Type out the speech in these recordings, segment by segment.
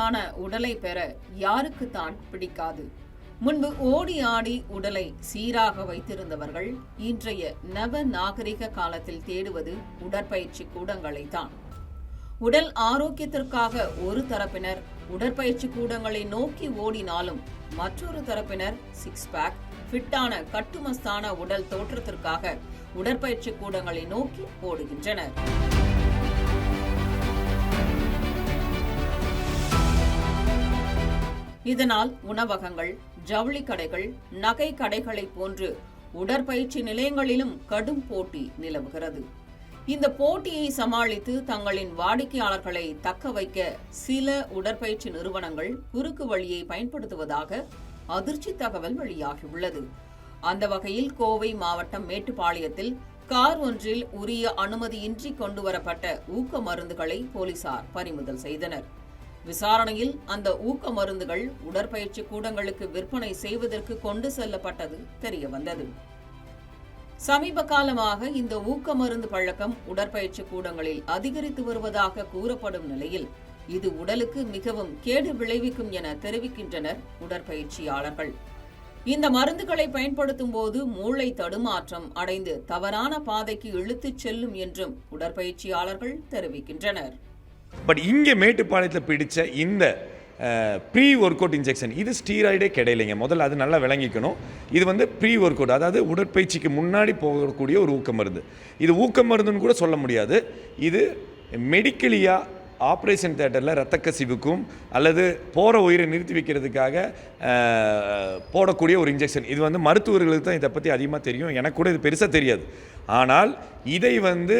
கட்டுமஸ்தான உடலை பெற யாருக்குத்தான் பிடிக்காது? முன்பு ஓடி ஆடி உடலை சீராக வைத்திருந்தவர்கள் இன்றைய நவ நாகரிக காலத்தில் தேடுவது உடற்பயிற்சி கூடங்களை தான் உடல் ஆரோக்கியத்திற்காக ஒரு தரப்பினர் உடற்பயிற்சி கூடங்களை நோக்கி ஓடினாலும் மற்றொரு தரப்பினர் சிக்ஸ் பேக் ஃபிட்டான கட்டுமஸ்தான உடல் தோற்றத்திற்காக உடற்பயிற்சி கூடங்களை நோக்கி ஓடுகின்றனர். இதனால் உணவகங்கள் ஜவுளி கடைகள் நகை கடைகளை போன்று உடற்பயிற்சி நிலையங்களிலும் கடும் போட்டி நிலவுகிறது. இந்த போட்டியை சமாளித்து தங்களின் வாடிக்கையாளர்களை தக்க வைக்க சில உடற்பயிற்சி நிறுவனங்கள் குறுக்கு வழியை பயன்படுத்துவதாக அதிர்ச்சி தகவல் வெளியாகியுள்ளது. அந்த வகையில் கோவை மாவட்டம் மேட்டுப்பாளையத்தில் கார் ஒன்றில் உரிய அனுமதியின்றி கொண்டுவரப்பட்ட ஊக்க மருந்துகளை போலீசார் பறிமுதல் செய்தனர். விசாரணையில் அந்த ஊக்க மருந்துகள் உடற்பயிற்சி கூடங்களுக்கு விற்பனை செய்வதற்கு கொண்டு செல்லப்பட்டது தெரியவந்தது சமீப காலமாக இந்த ஊக்க மருந்து பழக்கம் உடற்பயிற்சி கூடங்களில் அதிகரித்து வருவதாக கூறப்படும் நிலையில் இது உடலுக்கு மிகவும் கேடு விளைவிக்கும் என தெரிவிக்கின்றனர் உடற்பயிற்சியாளர்கள். இந்த மருந்துகளை பயன்படுத்தும் போது மூளை தடுமாற்றம் அடைந்து தவறான பாதைக்கு இழுத்துச் செல்லும் என்றும் உடற்பயிற்சியாளர்கள் தெரிவிக்கின்றனர். பட் இங்கே மேட்டுப்பாளையத்தில் பிடித்த இந்த ப்ரீ ஒர்க் அவுட் இன்ஜெக்ஷன் இது ஸ்டீராய்டே கிடையிலைங்க. முதல்ல அது நல்லா விளங்கிக்கணும். இது வந்து ப்ரீ ஒர்க் அவுட் அதாவது உடற்பயிற்சிக்கு முன்னாடி போகக்கூடிய ஒரு ஊக்க மருந்து இது ஊக்க மருந்துன்னு கூட சொல்ல முடியாது. இது மெடிக்கலியாக ஆப்ரேஷன் தேட்டரில் ரத்த கசிவுக்கும் அல்லது போகிற உயிரை நிறுத்தி வைக்கிறதுக்காக போடக்கூடிய ஒரு இன்ஜெக்ஷன் இது வந்து மருத்துவர்களுக்கு தான் இதை பற்றி அதிகமாக தெரியும். எனக்கு கூட இது பெருசாக தெரியாது. ஆனால் இதை வந்து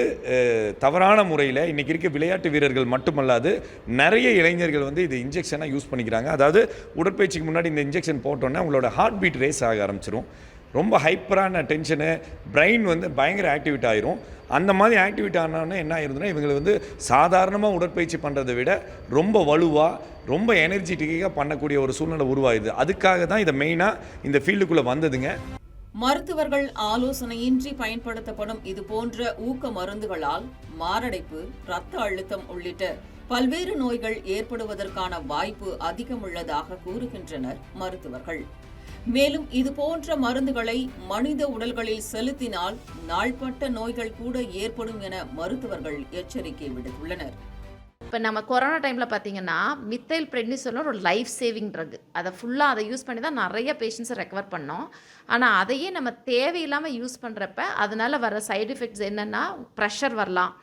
தவறான முறையில் இன்றைக்கி இருக்க விளையாட்டு வீரர்கள் மட்டுமல்லாது நிறைய இளைஞர்கள் வந்து இது இன்ஜெக்ஷனாக யூஸ் பண்ணிக்கிறாங்க. அதாவது உடற்பயிற்சிக்கு முன்னாடி இந்த இன்ஜெக்ஷன் போட்டோன்னே உங்களோட ஹார்ட் பீட் ரேஸ் ஆக ஆரம்பிச்சிரும். ரொம்ப ஹைப்பரான டென்ஷனு பிரெயின் வந்து பயங்கர ஆக்டிவேட் ஆயிரும். அந்த மாதிரி ஆக்டிவிட்டி ஆனோன்னா என்ன ஆயிருதுன்னா இவங்களை வந்து சாதாரணமாக உடற்பயிற்சி பண்ணுறதை விட ரொம்ப வலுவாக ரொம்ப எனர்ஜிட்டிக்காக பண்ணக்கூடிய ஒரு சூழ்நிலை உருவாகுது. அதுக்காக தான் இதை மெயினாக இந்த ஃபீல்டுக்குள்ளே வந்ததுங்க. மருத்துவர்கள் ஆலோசனையின்றி பயன்படுத்தப்படும் இது போன்ற ஊக்க மருந்துகளால் மாரடைப்பு இரத்த அழுத்தம் உள்ளிட்ட பல்வேறு நோய்கள் ஏற்படுவதற்கான வாய்ப்பு அதிகம் உள்ளதாக கூறுகின்றனர் மருத்துவர்கள். மேலும் இது போன்ற மருந்துகளை மனித உடல்களில் செலுத்தினால் நாள்பட்ட நோய்கள் கூட ஏற்படும் என மருத்துவர்கள் எச்சரிக்கை விடுத்துள்ளனர். இப்போ நம்ம கொரோனா டைமில் பார்த்தீங்கன்னா மித்தைல் பிரெட்னிசோலும் ஒரு லைஃப் சேவிங் ட்ரக். அதை ஃபுல்லாக அதை யூஸ் பண்ணி தான் நிறைய பேஷண்ட்ஸை ரெக்கவர் பண்ணோம். ஆனால் அதையே நம்ம தேவையில்லாமல் யூஸ் பண்ணுறப்ப அதனால் வர சைடு எஃபெக்ட்ஸ் என்னென்னா ப்ரெஷர் வரலாம்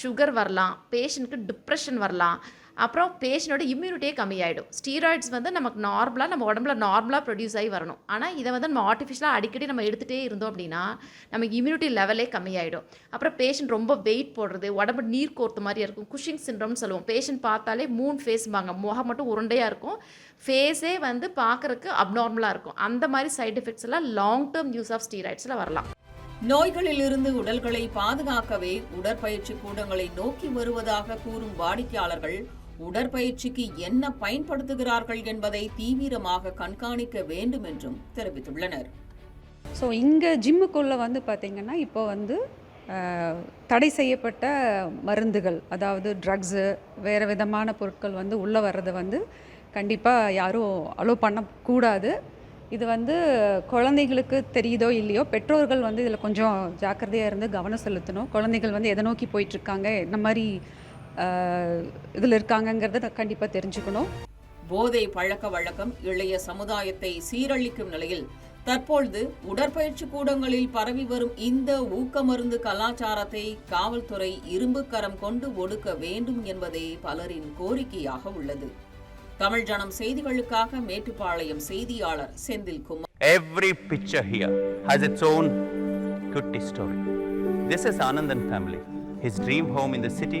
சுகர் வரலாம் பேஷண்ட்டுக்கு டிப்ரெஷன் வரலாம். அப்புறம் பேஷண்ட்டோட இம்யூனிட்டியே கம்மியாயிடும். ஸ்டீராய்ட்ஸ் வந்து நமக்கு நார்மலாக நம்ம உடம்புல நார்மலாக ப்ரொடியூஸ் ஆகி வரணும். ஆனால் இதை வந்து நம்ம ஆர்டிஃபிஷியலாக அடிக்கடி நம்ம எடுத்துகிட்டே இருந்தோம் அப்படின்னா நமக்கு இம்யூனிட்டி லெவலே கம்மியாயிடும். அப்புறம் பேஷண்ட் ரொம்ப வெயிட் போடுறது உடம்பு நீர் கோர்த்த மாதிரி இருக்கும். குஷிங் சிண்ட்ரோம்னு சொல்லுவோம். பேஷண்ட் பார்த்தாலே மூணு ஃபேஸ்பாங்க முகம் மட்டும் உருண்டையாக இருக்கும். ஃபேஸே வந்து பார்க்குறக்கு அப்நார்மலாக இருக்கும். அந்த மாதிரி சைட் எஃபெக்ட்ஸ் எல்லாம் லாங் டேர்ம் யூஸ் ஆஃப் ஸ்டீராய்ட்ஸில் வரலாம். நோய்களிலிருந்து உடல்களை பாதுகாக்கவே உடற்பயிற்சி கூடங்களை நோக்கி வருவதாக கூறும் வாடிக்கையாளர்கள் உடற்பயிற்சிக்கு என்ன பயன்படுத்துகிறார்கள் என்பதை தீவிரமாக கண்காணிக்க வேண்டும் என்றும் தெரிவித்துள்ளனர். ஸோ இங்கே ஜிம்முக்குள்ளே வந்து பார்த்திங்கன்னா இப்போ வந்து தடை செய்யப்பட்ட மருந்துகள் அதாவது ட்ரக்ஸு வேறு விதமான பொருட்கள் வந்து உள்ளே வர்றதை வந்து கண்டிப்பாக யாரும் அலோவ் பண்ணக்கூடாது. இது வந்து குழந்தைகளுக்கு தெரியுதோ இல்லையோ பெற்றோர்கள் வந்து இதில் கொஞ்சம் ஜாக்கிரதையாக இருந்து கவனம் செலுத்தணும். குழந்தைகள் வந்து எதை நோக்கி போயிட்டுருக்காங்க என்ன மாதிரி இதில் இருக்காங்கங்கிறத கண்டிப்பாக தெரிஞ்சுக்கணும் போதை பழக்க வழக்கம் இளைய சமுதாயத்தை சீரழிக்கும் நிலையில் தற்பொழுது உடற்பயிற்சி கூடங்களில் பரவி வரும் இந்த ஊக்கமருந்து கலாச்சாரத்தை காவல்துறை இரும்பு கரம் கொண்டு ஒடுக்க வேண்டும் என்பதே பலரின் கோரிக்கையாக உள்ளது தமிழ் ஜனம் செய்திகளுக்காக மேட்டுப்பாளையம் செய்தியாளர் Senthilkumar Every picture here has its own kutti story. This is Anandan family. His dream home in the city